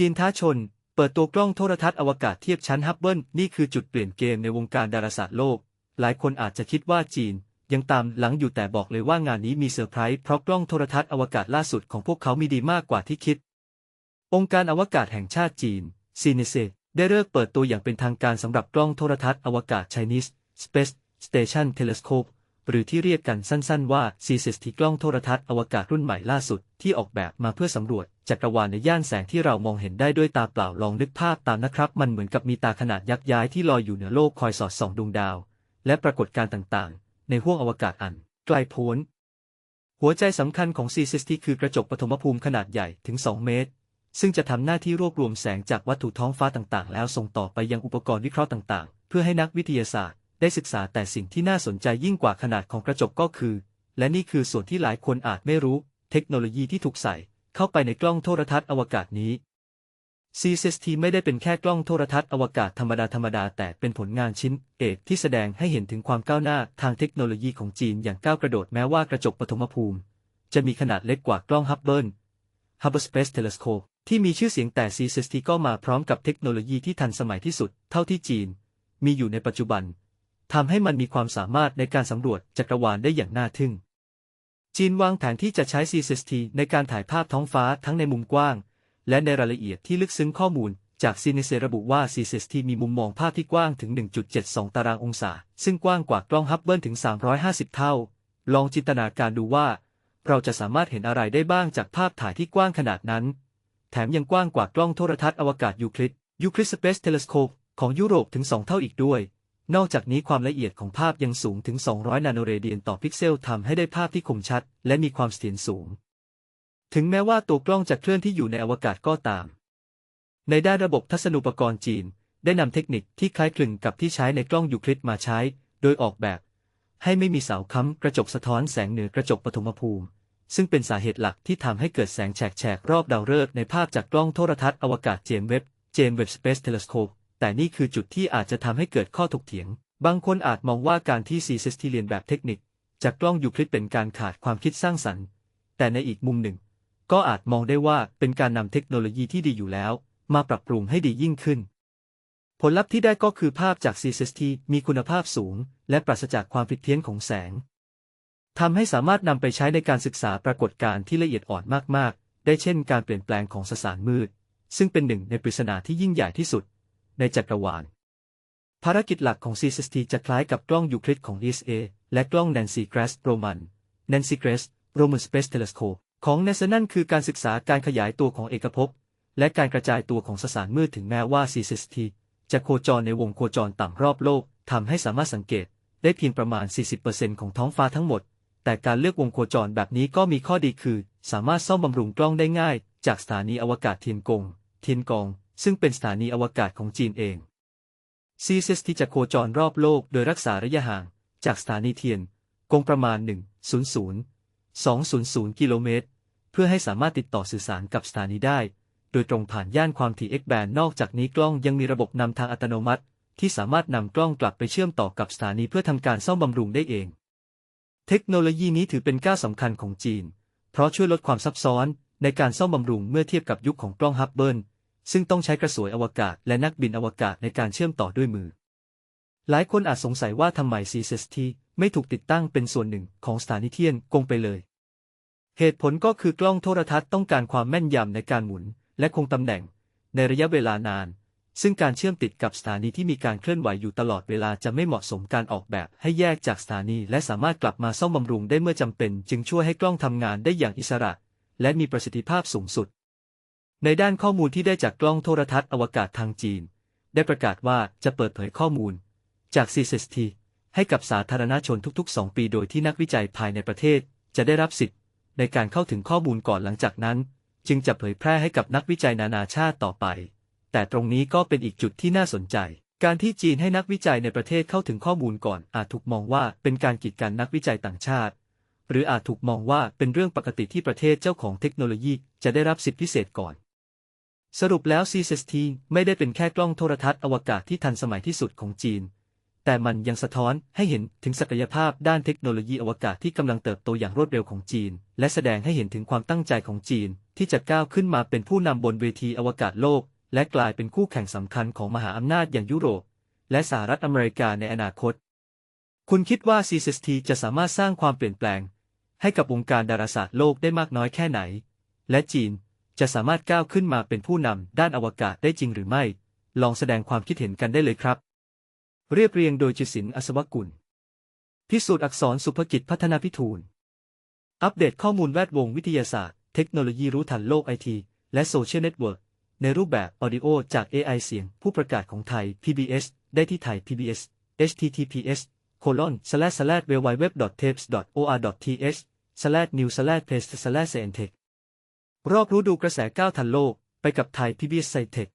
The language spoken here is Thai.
จีนท้าชน เปิดตัวกล้องโทรทัศน์อวกาศเทียบชั้นฮับเบิลนี่คือจุดเปลี่ยนเกมในวงการดาราศาสตร์โลก หลายคนอาจจะคิดว่าจีน ยังตามหลังอยู่แต่บอกเลยว่างานนี้มีเซอร์ไพรส์เพราะกล้องโทรทัศน์อวกาศล่าสุดของพวกเขามีดีมากกว่าที่คิด องค์การอวกาศแห่งชาติจีนซีนเซได้เลิกเปิดตัวอย่างเป็นทางการสำหรับกล้องโทรทัศน์อวกาศ Chinese Space Station Telescope หรือที่เรียกกันสั้นๆว่า CCST กล้องโทรทัศน์อวกาศรุ่นใหม่ล่าสุดที่ออกแบบมาเพื่อสำรวจ จักรวาลในย่านแสงที่เรามองเห็นได้ด้วยตาเปล่าลองนึกภาพตามนะครับ มันเหมือนกับมีตาขนาดยักษ์ย้ายที่ลอยอยู่เหนือโลกคอยสอดส่องดวงดาว และปรากฏการณ์ต่างๆ ในห้วงอวกาศอันไกลโพ้น หัวใจสำคัญของ CCST คือกระจกปฐมภูมิขนาดใหญ่ถึง 2 เมตร ซึ่งจะทำหน้าที่รวบรวมแสงจากวัตถุท้องฟ้าต่างๆ แล้วส่งต่อไปยังอุปกรณ์วิเคราะห์ต่างๆ เพื่อให้นักวิทยาศาสตร์ได้ศึกษาแต่สิ่งที่น่าสนใจยิ่งกว่าขนาดของกระจกก็คือ และนี่คือส่วนที่หลายคนอาจไม่รู้ เทคโนโลยีที่ถูกใส่ เข้าไปในกล้องโทรทัศน์อวกาศนี้ CST ไม่ได้เป็นแค่กล้องโทรทัศน์อวกาศธรรมดาธรรมดาแต่เป็นผลงานชิ้น เอกที่แสดงให้เห็นถึงความก้าวหน้าทางเทคโนโลยีของจีนอย่างก้าวกระโดดแม้ว่ากระจกปฐมภูมิ จะมีขนาดเล็กกว่ากล้องฮับเบิล Hubble Space Telescope ที่มีชื่อเสียงแต่ CCST ก็มาพร้อมกับเทคโนโลยีที่ทันสมัยที่สุด เท่าที่จีน มีอยู่ในปัจจุบันทำให้มันมีความสามารถในการสำรวจจักรวาลได้อย่างน่าทึ่ง จีนวางแผนที่จะใช้ CCST ในการถ่ายภาพท้องฟ้าทั้งในมุมกว้าง และในรายละเอียดที่ลึกซึ้งข้อมูล จากซีนิเซระบุว่า CCST มีมุมมองภาพที่กว้างถึง 1.72 ตารางองศา ซึ่งกว้างกว่ากล้องฮับเบิลถึง 350 เท่า ลองจินตนาการดูว่า เราจะสามารถเห็นอะไรได้บ้างจากภาพถ่ายที่กว้างขนาดนั้น แถมยังกว้างกว่ากล้องโทรทัศน์อวกาศยูคลิดยูคลิดสเปซเทเลสโคปของยุโรปถึง 2 เท่าอีกด้วย นอกจากนี้ความละเอียดของภาพยังสูงถึง 200 นาโนเรเดียนต่อพิกเซลทำให้ได้ภาพที่คมชัด และมีความเสถียรสูง ถึงแม้ว่าตัวกล้องจะเคลื่อนที่อยู่ในอวกาศก็ตาม ในด้านระบบทัศนูปกรณ์จีน ได้นำเทคนิคที่คล้ายคลึงกับที่ใช้ในกล้องยูคลิดมาใช้ โดยออกแบบ ให้ไม่มีเสาค้ำกระจกสะท้อนแสงเหนือกระจกปฐมภูมิ ซึ่งเป็นสาเหตุหลักที่ทำให้เกิดแสงแฉกๆรอบดาวฤกษ์ในภาพจากกล้องโทรทัศน์อวกาศเจมเว็บเจมเว็บสเปซเทเลสโคป แต่นี่คือจุดที่อาจจะทำให้เกิดข้อถกเถียง บางคนอาจมองว่าการที่ซีเซสทีเรียนแบบเทคนิค จากกล้องยูคลิดเป็นการขาดความคิดสร้างสรรค์ แต่ในอีกมุมหนึ่ง ก็อาจมองได้ว่าเป็นการนำเทคโนโลยีที่ดีอยู่แล้ว มาปรับปรุงให้ดียิ่งขึ้น ผลลัพธ์ที่ได้ก็คือภาพจาก CST มีคุณภาพสูง และปราศจากความผิดเพี้ยนของแสงทำให้สามารถนำไปใช้ในการศึกษาปรากฏการณ์ที่ละเอียดอ่อนมาก ๆ ได้เช่นการเปลี่ยนแปลงของสสารมืด ซึ่งเป็นหนึ่งในปริศนาที่ยิ่งใหญ่ที่สุด ในจักรวาล ภารกิจหลักของ CST จะคล้ายกับกล้องยูคลิดของ ESA และกล้อง Nancy Grace Roman Nancy Grace Roman Space Telescope ของ NASA นั่นคือการศึกษาการขยายตัวของเอกภพ และการกระจายตัวของสสารมืดถึงแม้ว่า CST จะโคจรในวงโคจรต่ำรอบโลกทำให้สามารถสังเกตได้เพียงประมาณ 40%ของท้องฟ้าทั้งหมด แต่การเลือกวงโคจรแบบนี้ก็มีข้อดีคือ สามารถซ่อมบำรุงกล้องได้ง่าย จากสถานีอวกาศเทียนกง เทียนกอง ซึ่งเป็นสถานีอวกาศของจีนเอง CCST จะโคจรรอบโลกโดยรักษาระยะห่าง จากสถานีเทียน กงประมาณ1 0 200 กิโลเมตร เพื่อให้สามารถติดต่อสื่อสารกับสถานีได้ โดยตรงผ่านย่านความถี่ X band นอกจากนี้กล้องยังมีระบบนำทางอัตโนมัติ ที่สามารถนำกล้องกลับไปเชื่อมต่อกับสถานีเพื่อทำการซ่อมบำรุงได้เอง เทคโนโลยีนี้ถือเป็นก้าวสำคัญของจีน เพราะช่วยลดความซับซ้อนในการซ่อมบำรุงเมื่อเทียบกับยุคของกล้องฮับเบิล ซึ่งต้องใช้กระสวยอวกาศและนักบินอวกาศในการเชื่อมต่อด้วยมือ หลายคนอาจสงสัยว่าทำไม CCST ไม่ถูกติดตั้งเป็นส่วนหนึ่งของสถานีเทียนกงไปเลย เหตุผลก็คือกล้องโทรทัศน์ต้องการความแม่นยำในการหมุน และคงตำแหน่ง ในระยะเวลานาน ซึ่งการเชื่อมติดกับสถานีที่มีการเคลื่อนไหวอยู่ตลอดเวลาจะไม่เหมาะสมการออกแบบให้แยกจากสถานี และสามารถกลับมาซ่อมบำรุงได้เมื่อจำเป็น จึงช่วยให้กล้องทำงานได้อย่างอิสระ และมีประสิทธิภาพสูงสุด ในด้านข้อมูลที่ได้จากกล้องโทรทัศน์อวกาศทางจีน ได้ประกาศว่าจะเปิดเผยข้อมูล จาก CCST ให้กับสาธารณชนทุกๆ 2 ปีโดยที่นักวิจัยภายในประเทศ จะได้รับสิทธิ์ ในการเข้าถึงข้อมูลก่อนหลังจากนั้น จึงจะเผยแพร่ให้กับนักวิจัยนานาชาติต่อไป แต่ตรงนี้ก็เป็นอีกจุดที่น่าสนใจ การที่จีนให้นักวิจัยในประเทศเข้าถึงข้อมูลก่อนอาจถูกมองว่าเป็นการกีดกันนักวิจัยต่างชาติ หรืออาจถูกมองว่าเป็นเรื่องปกติที่ประเทศเจ้าของเทคโนโลยีจะได้รับสิทธิพิเศษก่อน สรุปแล้ว CCST ไม่ได้เป็นแค่กล้องโทรทัศน์อวกาศที่ทันสมัยที่สุดของจีน แต่มันยังสะท้อนให้เห็นถึงศักยภาพด้านเทคโนโลยีอวกาศที่กำลังเติบโตอย่างรวดเร็วของจีน และแสดงให้เห็นถึงความตั้งใจของจีน ที่จะก้าวขึ้นมาเป็นผู้นำบนเวทีอวกาศโลก และกลายเป็นคู่แข่งสำคัญของมหาอำนาจอย่างยุโรป และสหรัฐอเมริกาในอนาคต คุณคิดว่า CST จะสามารถสร้างความเปลี่ยนแปลง ให้กับวงการดาราศาสตร์โลกได้มากน้อยแค่ไหน และจีน จะสามารถก้าวขึ้นมาเป็นผู้นำด้านอวกาศได้จริงหรือไม่ ลองแสดงความคิดเห็นกันได้เลยครับ เรียบเรียงโดยจิตรศิลป์อัศวกุล พิสูจน์อักษรสุภกิจพัฒนาพิทูล อัปเดตข้อมูลแวดวงวิทยาศาสตร์ เทคโนโลยีรู้ทันโลกไอทีและโซเชียลเน็ตเวิร์กในรูปแบบออดิโอจาก AI เสียง ผู้ประกาศของไทย PBS ได้ที่ไทย PBS https colon slash slash www.tapes or th slash new slash place slash scientech รอบรู้ดูกระแสก้าวทันโลก ไปกับไทยพีบีเอสไซเทค